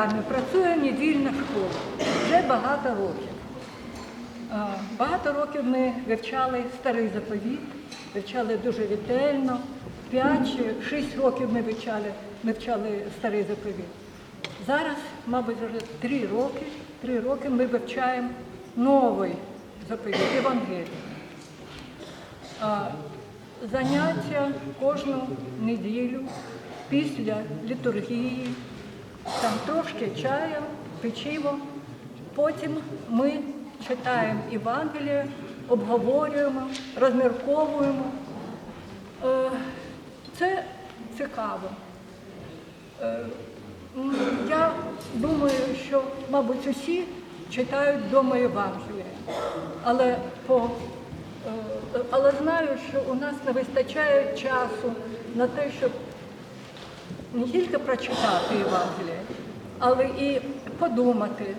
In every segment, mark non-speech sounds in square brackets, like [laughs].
Працює недільна школа вже багато років. Багато років ми вивчали старий заповіт, вивчали дуже ретельно. 5-6 років ми вивчали, вивчали старий заповіт. Зараз, мабуть, вже 3 роки, 3 роки ми вивчаємо новий заповіт, Євангеліє. Заняття кожну неділю після літургії, там трошки чаю, печиво. Потім ми читаємо Євангеліє, обговорюємо, розмірковуємо. Е, Це цікаво. Е, Я думаю, що, мабуть, усі читають вдома Євангеліє, але, по, е, але знаю, що у нас не вистачає часу на те, щоб не тільки прочитати Євангеліє, але і подумати, е,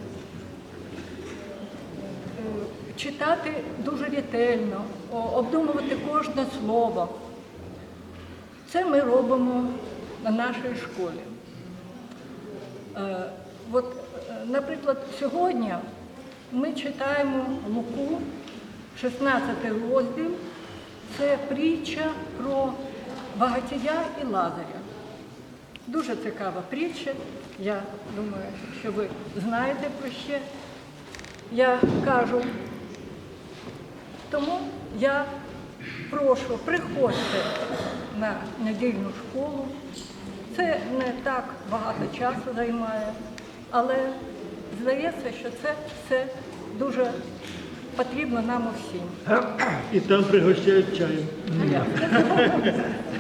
читати дуже ретельно, обдумувати кожне слово. Це ми робимо на нашій школі. Е, От, е, наприклад, сьогодні ми читаємо Луку, 16 розділ. Це притча про багатія і Лазаря. Дуже цікава притча. Я думаю, що ви знаєте про ще. Я кажу, тому я прошу, приходьте на недільну школу. Це не так багато часу займає, але здається, що це все дуже потрібно нам усім. І там пригощають чаєм. [laughs]